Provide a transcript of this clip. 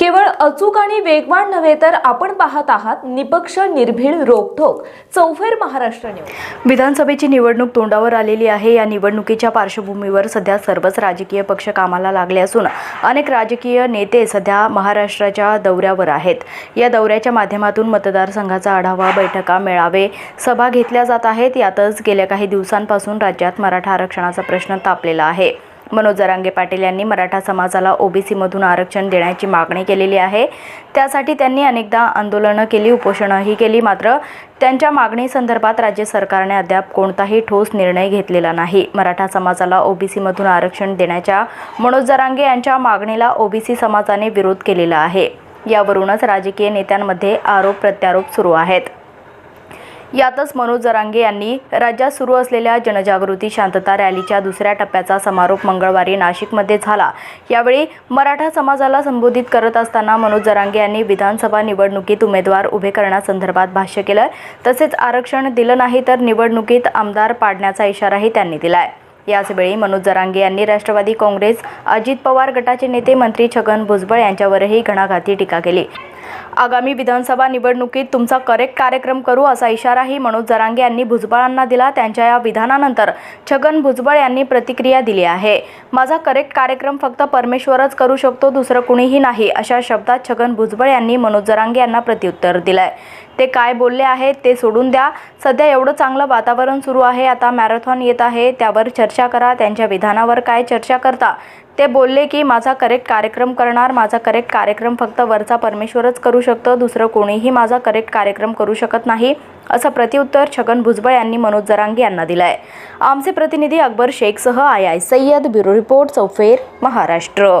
केवळ अचूक आणि वेगवान नव्हे तर आपण पाहत आहात निपक्ष निर्भीड रोखोक चौफेर महाराष्ट्र न्यूज. विधानसभेची निवडणूक तोंडावर आलेली आहे. या निवडणुकीच्या पार्श्वभूमीवर सध्या सर्वच राजकीय पक्ष कामाला लागले असून अनेक राजकीय नेते सध्या महाराष्ट्राच्या दौऱ्यावर आहेत. या दौऱ्याच्या माध्यमातून मतदारसंघाचा आढावा बैठका मेळावे सभा घेतल्या जात आहेत. यातच गेल्या काही दिवसांपासून राज्यात मराठा आरक्षणाचा प्रश्न तापलेला आहे. मनोज जरांगे पाटील यांनी मराठा समाजाला ओबीसीमधून आरक्षण देण्याची मागणी केलेली आहे. त्यासाठी त्यांनी अनेकदा आंदोलनं केली उपोषणंही केली मात्र त्यांच्या मागणीसंदर्भात राज्य सरकारने अद्याप कोणताही ठोस निर्णय घेतलेला नाही. मराठा समाजाला ओबीसीमधून आरक्षण देण्याच्या मनोज जरांगे यांच्या मागणीला ओबीसी समाजाने विरोध केलेला आहे. यावरूनच राजकीय नेत्यांमध्ये आरोप प्रत्यारोप सुरू आहेत. यातच मनोज जरांगे यांनी राज्यात सुरू असलेल्या जनजागृती शांतता रॅलीच्या दुसऱ्या टप्प्याचा समारोप मंगळवारी नाशिकमध्ये झाला. यावेळी मराठा समाजाला संबोधित करत असताना मनोज जरांगे यांनी विधानसभा निवडणुकीत उमेदवार उभे करण्यासंदर्भात भाष्य केलं. तसेच आरक्षण दिलं नाही तर निवडणुकीत आमदार पाडण्याचा इशाराही त्यांनी दिलाय. याचवेळी मनोज जरांगे यांनी राष्ट्रवादी काँग्रेस अजित पवार गटाचे नेते मंत्री छगन भुजबळ यांच्यावरही घणाघाती टीका केली. आगामी विधानसभा निवडणुकीत तुमचा करेक्ट कार्यक्रम करू असा इशाराही मनोज जरांगे यांनी भुजबळांना दिला. त्यांच्या या विधानानंतर छगन भुजबळ यांनी प्रतिक्रिया दिली आहे. माझा करेक्ट कार्यक्रम फक्त परमेश्वरच करू शकतो दुसरं कुणीही नाही अशा शब्दात छगन भुजबळ यांनी मनोज जरांगे यांना प्रत्युत्तर दिलंय. ते काय बोलले आहेत ते सोडून द्या. सध्या एवढं चांगलं वातावरण सुरू आहे. आता मॅरेथॉन येत आहे. त्यावर चर्चा करा. त्यांच्या विधानावर काय चर्चा करता? ते बोलले की माझा करेक्ट कार्यक्रम करणार. माझा करेक्ट कार्यक्रम फक्त वरचा परमेश्वरच करू शकतो. दुसरं कोणीही माझा करेक्ट कार्यक्रम करू शकत नाही. असं प्रतिउत्तर छगन भुजबळ यांनी मनोज जरांगी यांना दिलं आहे आमचे प्रतिनिधी Akbar शेखसह I I Sayyad. Bureau report Chaufer Maharashtra.